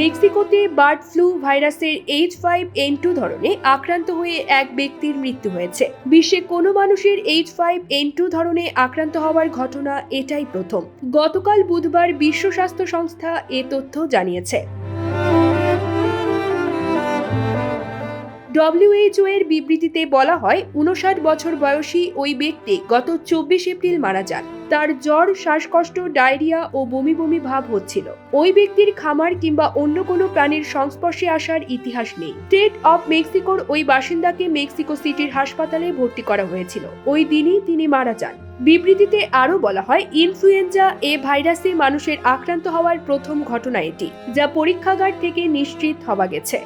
মেক্সিকোতে bird flu ভাইরাসের H five N two ধরনে আক্রান্ত হয়ে এক ব্যক্তির মৃত্যু হয়েছে। বিশ্বে কোনো মানুষের এইচ ফাইভ এন টু ধরনে আক্রান্ত হওয়ার ঘটনা এটাই প্রথম। গতকাল বুধবার বিশ্ব স্বাস্থ্য সংস্থা এ তথ্য জানিয়েছে। ডব্লিউএইচও এর বিবৃতিতে বলা হয় উনষাট বছর বয়সী ওই ব্যক্তি গত চব্বিশ এপ্রিল মারা যান। তার জ্বর, শ্বাসকষ্ট, ডায়রিয়া ও বমি বমি ভাব হচ্ছিল। ওই ব্যক্তির খামার কিংবা অন্য কোনো প্রাণীর সংস্পর্শে আসার ইতিহাস নেই। স্টেট অফ মেক্সিকোর ওই বাসিন্দাকে মেক্সিকো সিটির হাসপাতালে ভর্তি করা হয়েছিল। ওই দিনই তিনি মারা যান। বিবৃতিতে আরও বলা হয়, ইনফ্লুয়েঞ্জা এ ভাইরাসে মানুষের আক্রান্ত হওয়ার প্রথম ঘটনা এটি, যা পরীক্ষাগার থেকে নিশ্চিত হওয়া গেছে।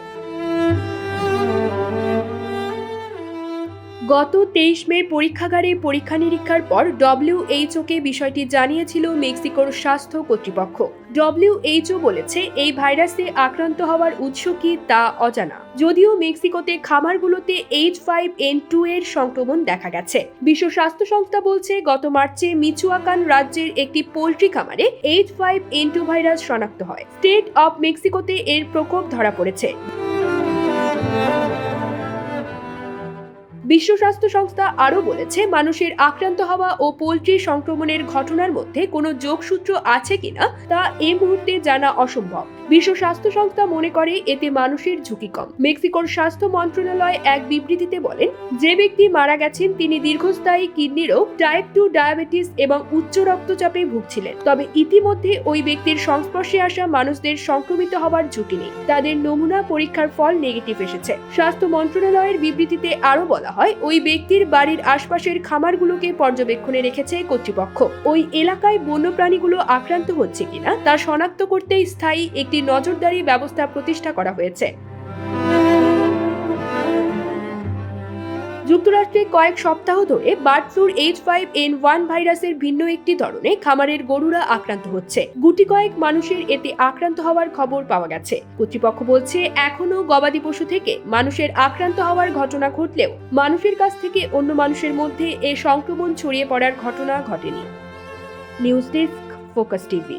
গত তেইশ মে পরীক্ষাগারে পরীক্ষা নিরীক্ষার পর ডব্লিউএইচওকে বিষয়টি জানিয়েছিল মেক্সিকোর স্বাস্থ্য কর্তৃপক্ষ। ডব্লিউএইচও বলেছে, এই ভাইরাসে আক্রান্ত হওয়ার উৎস কি তা অজানা। যদিও মেক্সিকোতে খামারগুলোতে এইচ ফাইভ এন টু এর সংক্রমণ দেখা গেছে। বিশ্ব স্বাস্থ্য সংস্থা বলছে, গত মার্চে মিচুয়াকান রাজ্যের একটি পোল্ট্রি খামারে H five N two virus শনাক্ত হয়। স্টেট অফ মেক্সিকোতে এর প্রকোপ ধরা পড়েছে। বিশ্ব স্বাস্থ্য সংস্থা আরও বলেছে, মানুষের আক্রান্ত হওয়া ও পোলট্রি সংক্রমণের ঘটনার মধ্যে কোনো যোগসূত্র আছে কিনা তা এই মুহূর্তে জানা অসম্ভব। বিশ্ব স্বাস্থ্য সংস্থা মনে করে, এতে মানুষের ঝুঁকি কম। মেক্সিকোর স্বাস্থ্য মন্ত্রণালয় এক বিবৃতিতে বলেন, যে ব্যক্তি মারা গেছেন, তিনি দীর্ঘস্থায়ী কিডনি রোগ টাইপ টু ডায়াবেটিস এবং উচ্চ রক্তচাপে ভুগছিলেন। তবে ইতিমধ্যে ওই ব্যক্তির সংস্পর্শে আসা মানুষদের সংক্রমিত হওয়ার ঝুঁকি নেই। তাদের নমুনা পরীক্ষার ফল নেগেটিভ এসেছে। স্বাস্থ্য মন্ত্রণালয়ের বিবৃতিতে আরও বলা হয়, ওই ব্যক্তির বাড়ির আশপাশের খামারগুলোকে পর্যবেক্ষণে রেখেছে কর্তৃপক্ষ। ওই এলাকায় বন্যপ্রাণীগুলো আক্রান্ত হচ্ছে কিনা, তা শনাক্ত করতে স্থায়ী একটি নজরদারি ব্যবস্থা প্রতিষ্ঠা করা হয়েছে। যুক্তরাষ্ট্রে কয়েক সপ্তাহ ধরে বার্ড ফ্লুর এইচ ফাইভ এন ওয়ান ভাইরাসের ভিন্ন একটি ধরনে খামারের গরুরা আক্রান্ত হচ্ছে। গুটি কয়েক মানুষের এতে আক্রান্ত হওয়ার খবর পাওয়া গেছে। কর্তৃপক্ষ বলছে, এখনও গবাদি পশু থেকে মানুষের আক্রান্ত হওয়ার ঘটনা ঘটলেও মানুষের কাছ থেকে অন্য মানুষের মধ্যে এ সংক্রমণ ছড়িয়ে পড়ার ঘটনা ঘটেনি। News desk, focus TV.